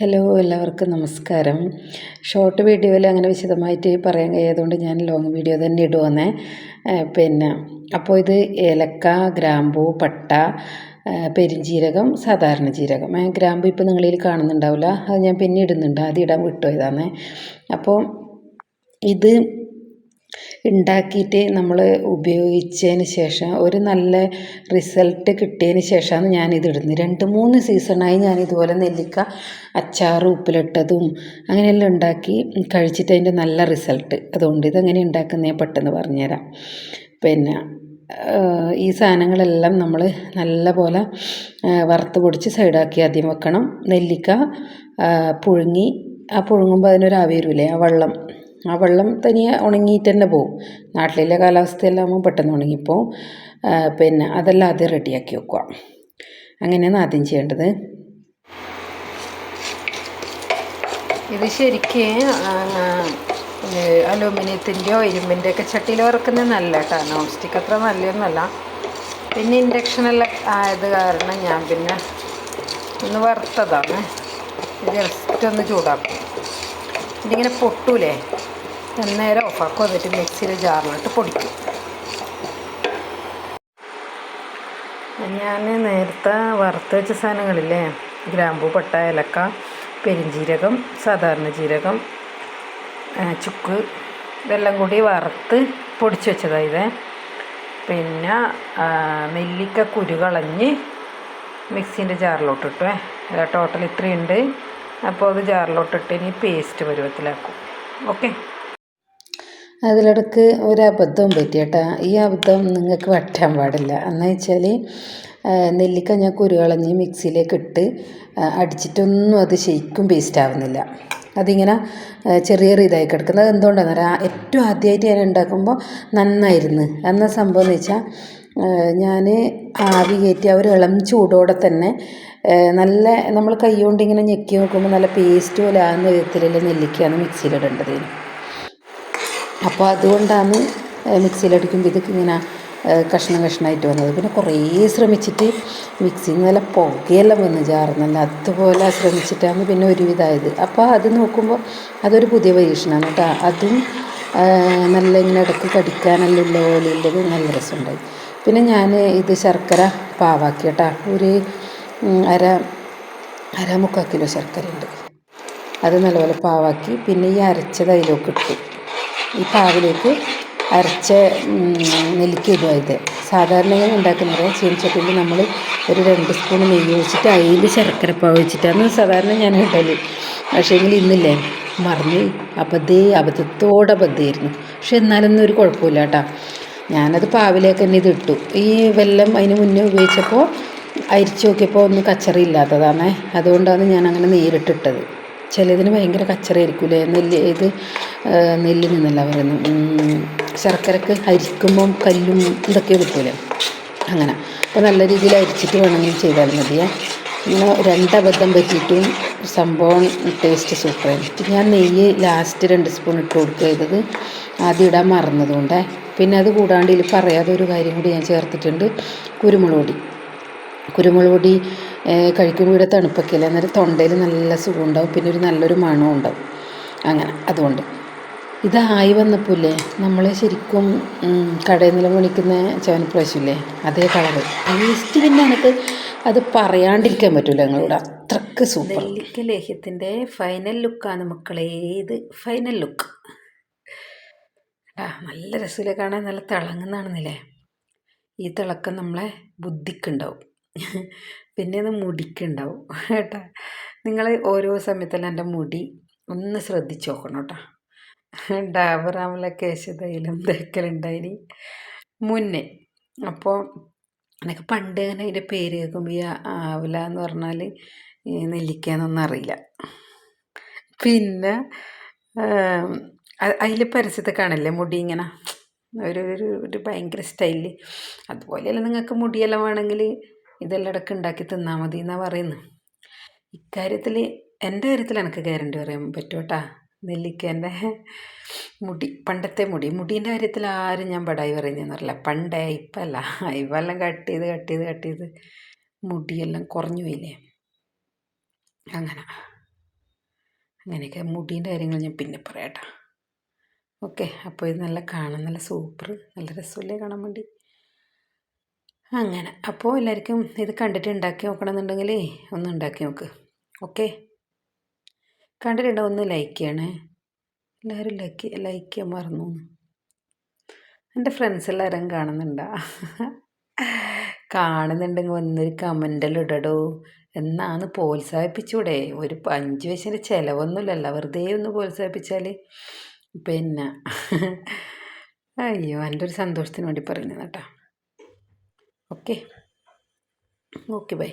Hello എല്ലാവർക്കും നമസ്കാരം. Short വീഡിയോയിൽ അങ്ങനെ വിശദമായിട്ട് പറയാൻ കഴിയാത്തതുകൊണ്ട് ഞാൻ ലോങ് വീഡിയോ തന്നെ ഇടുവന്നേ പിന്നെ അപ്പോൾ ഇത് ഏലക്ക ഗ്രാമ്പൂ പട്ട പെരിഞ്ജീരകം സാധാരണ ജീരകം. ഗ്രാമ്പു ഇപ്പോൾ നിങ്ങളിൽ കാണുന്നുണ്ടാവില്ല. അത് ഞാൻ പിന്നെ ഇടുന്നുണ്ട്. ആദ്യം ഇടാൻ വിട്ടു ഇതാന്നേ അപ്പോൾ ഇത് ഉണ്ടാക്കിയിട്ട് നമ്മൾ ഉപയോഗിച്ചതിന് ശേഷം ഒരു നല്ല റിസൾട്ട് കിട്ടിയതിന് ശേഷമാണ് ഞാനിത് ഇടുന്നത്. രണ്ട് മൂന്ന് സീസണായി ഞാൻ ഇതുപോലെ നെല്ലിക്ക അച്ചാർ ഉപ്പിലിട്ടതും അങ്ങനെയെല്ലാം ഉണ്ടാക്കി കഴിച്ചിട്ട് അതിന്റെ നല്ല റിസൾട്ട് അതുകൊണ്ട് ഇതെങ്ങനെ ഉണ്ടാക്കുന്നേ പെട്ടെന്ന് പറഞ്ഞുതരാം. പിന്നെ ഈ സാധനങ്ങളെല്ലാം നമ്മൾ നല്ല പോലെ വറുത്ത് പൊടിച്ച് സൈഡാക്കി ആദ്യം വെക്കണം. നെല്ലിക്ക പുഴുങ്ങി ആ പുഴുങ്ങുമ്പോൾ അതിനൊരു ആവി വരില്ലേ ആ വെള്ളം ആ വെള്ളം തനിയെ ഉണങ്ങിയിട്ട് തന്നെ പോവും. നാട്ടിലെ കാലാവസ്ഥയെല്ലാം ആകുമ്പോൾ പെട്ടെന്ന് ഉണങ്ങിപ്പോവും. പിന്നെ അതെല്ലാം ആദ്യം റെഡിയാക്കി വെക്കുക. അങ്ങനെയാണ് ആദ്യം ചെയ്യേണ്ടത്. ഇത് ശരിക്കും അലൂമിനിയത്തിന്റെയോ ഇരുമ്പിന്റെ ഒക്കെ ചട്ടിയിൽ വറക്കുന്നത് നല്ല കേട്ടോ നോൺ സ്റ്റിക്ക് അത്ര നല്ലതൊന്നുമല്ല. പിന്നെ ഇൻഡക്ഷനെല്ലാം ആയത് കാരണം ഞാൻ പിന്നെ ഒന്ന് വറുത്തതാണ്. ജസ്റ്റ് ഒന്ന് ചൂടാക്കും. ഇതിങ്ങനെ പൊട്ടൂലേ? അന്നേരം ഓഫാക്കും എന്നിട്ട് മിക്സിയിൽ ജാറിലിട്ട് പൊടിക്കും. ഞാൻ നേരത്തെ വറുത്ത് വെച്ച സാധനങ്ങളില്ലേ? ഗ്രാമ്പു പട്ട ഏലക്ക പെരിഞ്ചീരകം സാധാരണ ജീരകം ചുക്ക് ഇതെല്ലാം കൂടി വറുത്ത് പൊടിച്ച് വെച്ചതാണ് ഇത്. പിന്നെ നെല്ലിക്ക കുരു കളഞ്ഞ് മിക്സീന്റെ ജാറിലോട്ടിട്ടേ ടോട്ടൽ ഇത്രയുണ്ട്. അപ്പോൾ അത് ജാറിലോട്ടിട്ട് ഇനി പേസ്റ്റ് പരുവത്തിലാക്കും. ഓക്കെ അതിലിടക്ക് ഒരു അബദ്ധവും പറ്റിയേട്ടാ. ഈ അബദ്ധം നിങ്ങൾക്ക് വറ്റാൻ പാടില്ല. എന്ന് വെച്ചാൽ നെല്ലിക്ക ഞാൻ കുരുകളഞ്ഞ് മിക്സിയിലേക്ക് ഇട്ട് അടിച്ചിട്ടൊന്നും അത് ശരിക്കും പേസ്റ്റ് ആവുന്നില്ല. അതിങ്ങനെ ചെറിയ ചെറിയ ഇതായി കിടക്കുന്നത്. എന്തുകൊണ്ടാണെന്ന് പറയാം ഏറ്റവും ആദ്യമായിട്ട് ഞാൻ ഉണ്ടാക്കുമ്പോൾ നന്നായിരുന്നു. എന്ന സംഭവം എന്ന് വെച്ചാൽ ഞാൻ ആവി കയറ്റി ആ ഒരു ഇളം ചൂടോടെ തന്നെ നല്ല നമ്മൾ കൈ കൊണ്ട് ഇങ്ങനെ ഞെക്കി നോക്കുമ്പോൾ നല്ല പേസ്റ്റ് പോലെ ആകുന്ന വിധത്തിലുള്ള നെല്ലിക്കയാണ് മിക്സിയിലിടേണ്ടത് അപ്പോൾ അതുകൊണ്ടാണ് മിക്സിയിലടിക്കുമ്പോൾ ഇതൊക്കെ ഇങ്ങനെ കഷ്ണം കഷ്ണമായിട്ട് വന്നത്. പിന്നെ കുറേ ശ്രമിച്ചിട്ട് മിക്സിയിൽ നിന്ന് നല്ല പുകയെല്ലാം വന്ന് ചാർന്നല്ല അതുപോലെ ശ്രമിച്ചിട്ടാണ് പിന്നെ ഒരുവിധമായത് അപ്പോൾ അത് നോക്കുമ്പോൾ അതൊരു പുതിയ പരീക്ഷണമാണ് കേട്ടോ. അതും നല്ല ഇങ്ങനെ ഇടയ്ക്ക് കടിക്കാനെല്ലാം ഉള്ള നല്ല രസമുണ്ടായി. പിന്നെ ഞാൻ ഇത് ശർക്കര പാവാക്കി കേട്ടോ. ഒരു അര അര മുക്കാൽ കിലോ ശർക്കര ഉണ്ട് അത് നല്ലപോലെ പാവാക്കി. പിന്നെ ഈ അരച്ചത് അതിലേക്ക് ഇട്ടു ഈ പാവിലേക്ക് അരച്ച നെല്ലിക്ക ഇടുക ഇത്. സാധാരണ ഉണ്ടാക്കുന്നത് ചീനച്ചട്ടിയിൽ നമ്മൾ ഒരു രണ്ട് സ്പൂൺ നെയ്യ് ഒഴിച്ചിട്ട് അതിൽ ശർക്കരപ്പാവ് വെച്ചിട്ടാണ് സാധാരണ ഞാൻ ഇട്ടൽ പക്ഷേ എങ്കിൽ ഇന്നില്ലേ? മറന്ന് അബദ്ധേ അബദ്ധത്തോടെ അബദ്ധമായിരുന്നു പക്ഷെ എന്നാലൊന്നും ഒരു കുഴപ്പമില്ല കേട്ടോ. ഞാനത് പാവിലേക്ക് തന്നെ ഇത് ഇട്ടു. ഈ വെല്ലം അതിന് മുന്നേ ഉപയോഗിച്ചപ്പോൾ അരിച്ചു നോക്കിയപ്പോൾ ഒന്നും കച്ചറിയില്ലാത്തതാണ്. അതുകൊണ്ടാണ് ഞാൻ അങ്ങനെ നേരിട്ടിട്ടത് ചിലതിന് ഭയങ്കര കച്ചറയായിരിക്കൂലേ നെല്ല് ഇത് നെല്ല് നിന്നല്ല പറയുന്നത്. ശർക്കരക്ക് അരിക്കുമ്പം കല്ലും ഇതൊക്കെ കിട്ടൂലേ? അങ്ങനെ. അപ്പോൾ നല്ല രീതിയിൽ അരിച്ചിട്ട് വേണമെങ്കിൽ ചെയ്താൽ മതിയേ ഇങ്ങനെ രണ്ടബദ്ധം പറ്റിയിട്ടും സംഭവം ടേസ്റ്റ് സൂപ്പറായിട്ട് ഞാൻ നെയ്യ് ലാസ്റ്റ് രണ്ട് സ്പൂൺ ഇട്ട് കൊടുക്കുക ചെയ്തത് ആദ്യം ഇടാൻ മറന്നതുകൊണ്ടേ. പിന്നെ അത് കൂടാണ്ട് ഇതിൽ പറയാതെ ഒരു കാര്യം കൂടി ഞാൻ ചേർത്തിട്ടുണ്ട്. കുരുമുളക് പൊടി. കുരുമുളക് പൊടി കഴിക്കുമ്പോൾ ഇവിടെ തണുപ്പൊക്കെ അല്ലേ? അന്നേരം തൊണ്ടയിൽ നല്ല സുഖം ഉണ്ടാവും പിന്നെ ഒരു നല്ലൊരു മണവും ഉണ്ടാവും. അങ്ങനെ അതുകൊണ്ട്. ഇതായി വന്നപ്പോൾ ഇല്ലേ നമ്മൾ ശരിക്കും കടയിൽ നിന്ന് മേടിക്കുന്ന ചവനപ്രാവശ്യമില്ലേ അതേ കളറ് ടേസ്റ്റ് പിന്നെ എനിക്ക് അത് പറയാണ്ടിരിക്കാൻ പറ്റില്ല ഞങ്ങളിവിടെ അത്രയ്ക്ക് സൂപ്പർ നെല്ലിക്ക ലേഹ്യത്തിന്റെ ഫൈനൽ ലുക്കാണ് മക്കളെ. ഇത് ഫൈനൽ ലുക്ക് ആ നല്ല രസമില്ല കാണാൻ? നല്ല തിളങ്ങുന്നതാണെന്നില്ലേ? ഈ തിളക്കം നമ്മളെ ബുദ്ധിക്കുണ്ടാവും. പിന്നെ അത് മുടിക്കുണ്ടാവും കേട്ടോ. നിങ്ങൾ ഓരോ സമയത്തെല്ലാം എന്റെ മുടി ഒന്ന് ശ്രദ്ധിച്ച് നോക്കണം കേട്ടോ ഡാബറാമല കേശതൈലം തേക്കലുണ്ടായിനി. മുന്നേ അപ്പോൾ എനിക്ക് പണ്ട് തന്നെ അതിന്റെ പേര് കേൾക്കുമ്പോൾ ഈ ആവില എന്ന് പറഞ്ഞാൽ നെല്ലിക്കാന്നൊന്നും അറിയില്ല. പിന്നെ അതിൽ പരസ്യത്തെ കാണില്ലേ മുടി ഇങ്ങനെ? ഒരു ഒരു ഭയങ്കര സ്റ്റൈലിൽ അതുപോലെയല്ല നിങ്ങൾക്ക് മുടിയെല്ലാം വേണമെങ്കിൽ ഇതെല്ലാം ഇടയ്ക്ക് ഉണ്ടാക്കി തിന്നാൽ മതി എന്നാണ് പറയുന്നത് ഇക്കാര്യത്തിൽ എന്റെ കാര്യത്തിൽ എനിക്ക് ഗ്യാരണ്ടി പറയാൻ പറ്റും കേട്ടോ നെല്ലിക്കേന്റെ മുടി പണ്ടത്തെ മുടി. മുടീന്റെ കാര്യത്തിൽ ആരും ഞാൻ പടായി പറയുന്നതെന്നറിയില്ല പണ്ടേ ഇപ്പം അല്ല ഇപ്പെല്ലാം കട്ട് ചെയ്ത് കട്ട് ചെയ്ത് കട്ട് ചെയ്ത് മുടിയെല്ലാം കുറഞ്ഞു പോയില്ലേ. അങ്ങനെ. അങ്ങനെയൊക്കെ മുടീന്റെ കാര്യങ്ങൾ ഞാൻ പിന്നെ പറയാം കേട്ടോ ഓക്കെ. അപ്പോൾ ഇത് നല്ല കാണാൻ നല്ല സൂപ്പർ നല്ല രസമല്ലേ കാണാൻ വേണ്ടി? അങ്ങനെ. അപ്പോൾ എല്ലാവർക്കും ഇത് കണ്ടിട്ട് ഉണ്ടാക്കി നോക്കണം എന്നുണ്ടെങ്കിൽ ഒന്ന് ഉണ്ടാക്കി നോക്ക്. ഓക്കെ? കണ്ടിട്ടുണ്ടോ? ഒന്ന് ലൈക്ക് ചെയ്യണേ. എല്ലാവരും ലൈക്ക് ലൈക്ക് ചെയ്യാൻ മറന്നു. എന്റെ ഫ്രണ്ട്സ് എല്ലാവരും കാണുന്നുണ്ടോ? കാണുന്നുണ്ടെങ്കിൽ ഒന്നൊരു കമന്റെല്ലാം ഇടടോ. എന്നാന്ന് പ്രോത്സാഹിപ്പിച്ചൂടെ ഒരു അഞ്ച് വയസ്സിന്റെ ചിലവൊന്നുമില്ലല്ലോ. വെറുതെ ഒന്ന് പ്രോത്സാഹിപ്പിച്ചാൽ പിന്നെ അയ്യോ എന്റെ ഒരു സന്തോഷത്തിന് വേണ്ടി പറയുന്നത് കേട്ടോ ഓക്കെ ഓക്കെ ബൈ